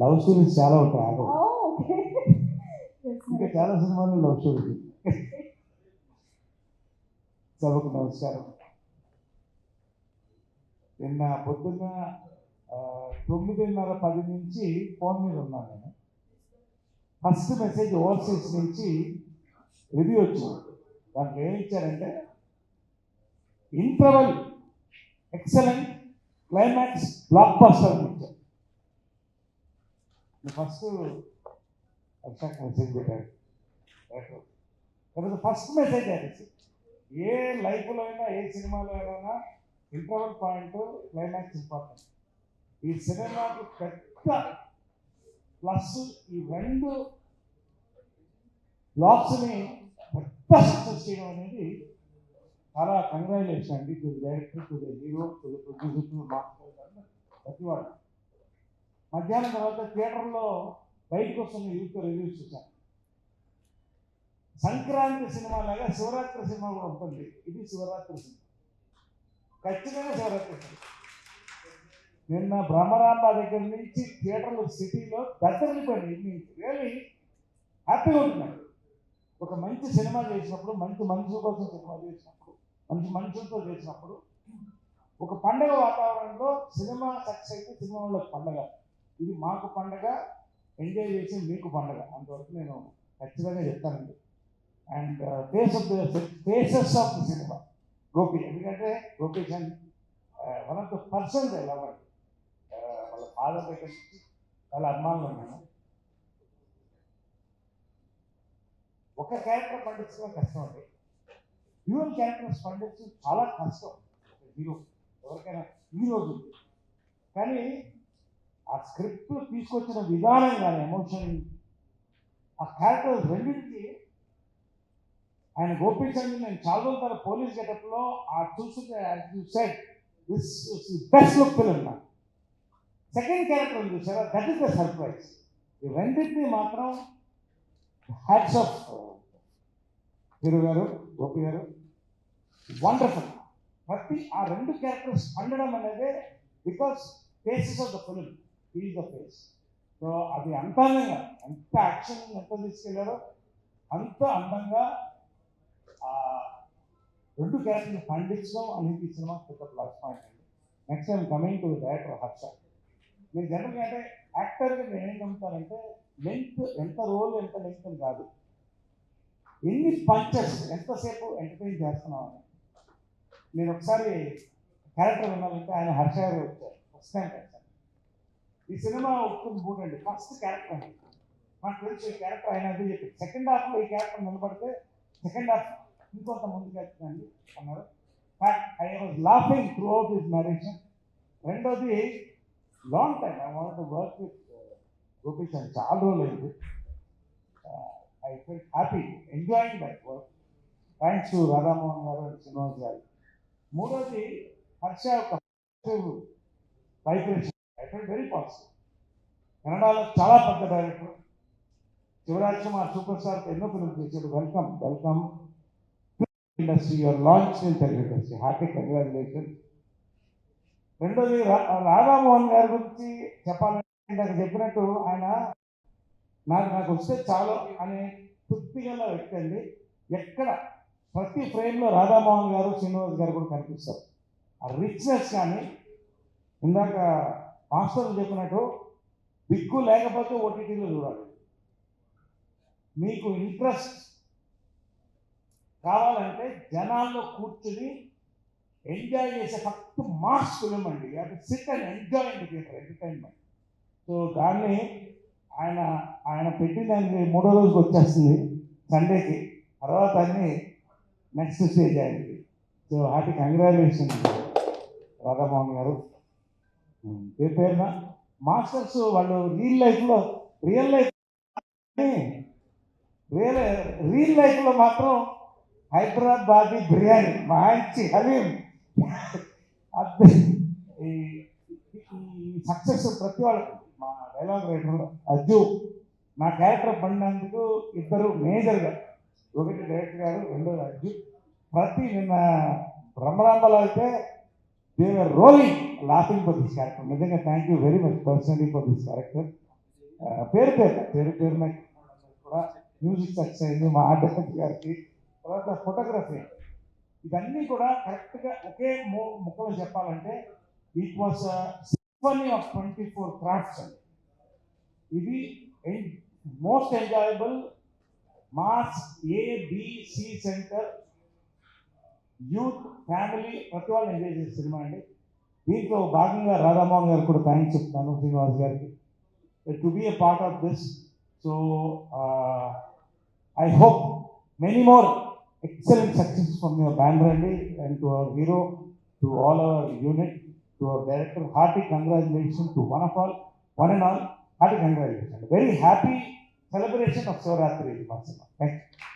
Love stories చాలా ఉంటాయి ఆగవు. ఇంకా. చాలా సినిమాలు లవ్ స్టోరీస్ సభకు నమస్కారం. నిన్న పొద్దున్న తొమ్మిదిన్నర పది నుంచి ఫోన్ మీద ఉన్నాను నేను. ఫస్ట్ మెసేజ్ ఓవర్సీస్ నుంచి రివ్యూ వచ్చింది. దాంట్లో ఏం ఇచ్చారంటే interval excellent climax blockbuster ఇచ్చారు. ఫస్ట్ అభిషేక్ మెసేజ్ పెట్టాడు ఫస్ట్ మెసేజ్ అనేసి ఏ లైఫ్లో అయినా ఏ సినిమాలో అయినా ఇంటర్వల్ పాయింట్ క్లైమాక్స్ ఇంపార్టెంట్. ఈ సినిమాకు పెద్ద ప్లస్ ఈ రెండు బ్లాక్స్ని పెద్ద సక్సెస్ చేయడం అనేది చాలా కంగ్రాచులేషన్ అండి. To director to the hero to the producer to ప్రతి వాళ్ళు. మధ్యాహ్నం తర్వాత థియేటర్లో బయటకు వస్తున్న యూత్ రివ్యూస్ చూశాను సంక్రాంతి సినిమా లాగా శివరాత్రి సినిమా కూడా ఉంటుంది. ఇది శివరాత్రి సినిమా. ఖచ్చితంగా శివరాత్రి సినిమా. నిన్న బ్రహ్మరాంబ దగ్గర నుంచి థియేటర్లు సిటీలో దద్దరిల్లిపోయింది ఈవినింగ్ రియల్లీ హ్యాపీగా ఉంటున్నాడు ఒక మంచి సినిమా చేసినప్పుడు మంచి మనుషుల కోసం సినిమా చేసినప్పుడు మంచి మనుషులతో చేసినప్పుడు ఒక పండగ వాతావరణంలో సినిమా సక్సెస్ అయితే సినిమా వాళ్ళకి పండగ. ఇది మాకు పండగ ఎంజాయ్ చేసి మీకు పండగ. అంతవరకు నేను ఖచ్చితంగా చెప్తానండి. And face of the faces of the cinema Gopi ఎందుకంటే Gopish and one of the persons ఎలా వాళ్ళ ఫాదర్ దగ్గర నుంచి చాలా అభిమానులు ఉన్నాను ఒక క్యారెక్టర్ పండించడం కష్టం అండి. డ్యూయల్ క్యారెక్టర్స్ పండించడం చాలా కష్టం. హీరో ఎవరికైనా ఈ కానీ ఆ స్క్రిప్ట్ తీసుకొచ్చిన విధానం కానీ ఎమోషన్ ఆ క్యారెక్టర్ రెండింటికి ఆయన గోపించండి నేను చాలా రోజుల తర్వాత పోలీస్ గెటప్లో ఆ చూస్తుంటే set this best look film నాకు. సెకండ్ క్యారెక్టర్ ఉంది చూసారా? దట్ ఇస్ ద సర్ప్రైజ్ ఈ రెండింటిని మాత్రం హ్యాట్స్ ఆఫ్ హీరో గారు గోపి గారు వండర్ఫుల్ ప్రతి ఆ రెండు క్యారెక్టర్స్ పండడం అనేది because faces of the film feel the face so అది అంత అందంగా ఎంత యాక్షన్ ఎంత తీసుకెళ్ళారో అంత అందంగా రెండు క్యారెక్టర్ని పండించడం అనేది ఈ సినిమా పెద్ద ప్లస్ పాయింట్ అండి. Next time coming to director Harsha నేను జనరల్గా అంటే యాక్టర్గా నేను ఏం నమ్ముతానంటే లెంత్ ఎంత రోల్ ఎంత లెంత్ అని కాదు. ఎన్ని పంచెస్ ఎంతసేపు ఎంటర్టైన్ చేస్తున్నామని నేను ఒకసారి క్యారెక్టర్ విన్నానంటే ఆయన హర్ష గారు వచ్చారు. ఫస్ట్ టైం కలిసాను ఈ సినిమా ఒప్పుకుని బూట్ అండి ఫస్ట్ క్యారెక్టర్ అండి. మనకు తెలిసి క్యారెక్టర్ ఆయన అదే చెప్పి సెకండ్ హాఫ్లో ఈ క్యారెక్టర్ నిలబడితే సెకండ్ హాఫ్ ఇంకొంత ముందుకు వెళ్తుందండి అన్నారు. I was laughing throughout this narration రెండోది long time I want work with Gopish అని చాలా రోజులు అయింది. I feel happy enjoying my work thanks to Radhamohan garu and Srinivas గారు. మూడోది హర్ష ఒక వైబ్రేషన్ ఐ ఫీల్ వెరీ కన్నడలో చాలా పెద్ద director. Shivaraj Kumar super star ఎన్నో ఫిల్మ్ చేశాడు. Welcome welcome. Industry your launch in Telugu industry happy congratulation. రెండోది రాధామోహన్ గారి గురించి చెప్పాలంటే నాకు చెప్పినట్టు ఆయన నాకు నాకు వస్తే చాలు అనే తృప్తిగా వ్యక్తి అండి. ఎక్కడ ప్రతి ఫ్రేమ్లో రాధామోహన్ గారు శ్రీనివాస్ గారు కూడా కనిపిస్తారు. ఆ రిచ్నెస్ కానీ ఇందాక మాస్టర్లు చెప్పినట్టు దిక్కు లేకపోతే ఓటీటీలో చూడాలి. మీకు ఇంట్రెస్ట్ కావాలంటే జనాల్లో కూర్చుని ఎంజాయ్ చేసే ఫస్ట్ మాస్ ఫిలిం అండి అది సిట్ అండ్ ఎంజాయ్ అండి థియేటర్ ఎంటర్టైన్మెంట్ సో దాన్ని ఆయన ఆయన పెట్టిందానికి మూడో రోజుకి వచ్చేస్తుంది సండేకి తర్వాత అన్ని నెక్స్ట్ స్టేజ్ అయింది so happy congratulation Radhamohan garu. పేరు పేరున? మాస్టర్స్ వాళ్ళు రియల్ లైఫ్లో రియల్ లైఫ్ రియల్ రియల్ లైఫ్లో మాత్రం హైదరాబాద్ బిర్యానీ మంచి హలీం. అది ఈ సక్సెస్ ప్రతి వాళ్ళు మా డైలాగ్ రైటర్ అజ్జు నా క్యారెక్టర్ పడినందుకు ఇద్దరు మేజర్గా ఒకటి డైరెక్టర్ గారు రెండోది అజ్జు ప్రతి నిన్న బ్రహ్మరాంబలో అయితే దేవర్ rolling laughing for this character నిజంగా thank you very much personally for this character పేరు పేరు పేరు పేరు కూడా మ్యూజిక్ సక్సెస్ అయింది మా ఆర్టిస్ట్ గారికి. తర్వాత ఫోటోగ్రఫీ ఇవన్నీ కూడా కరెక్ట్గా ఒకే ము ముక్కలో చెప్పాలంటే it was symphony of twenty four crafts అండి ఇది most enjoyable mass ABC center youth family ప్రతి వాళ్ళు ఎంజాయ్ చేసే సినిమా అండి. దీంట్లో భాగంగా రాధామోహన్ గారు కూడా థ్యాంక్స్ చెప్తాను శ్రీనివాస్ గారికి. To be a part of this so I hope many more excellent success from your banner అండి and to our hero to all our unit to our director hearty congratulation to one of all one and all hearty congratulation very happy celebration of cinema thank you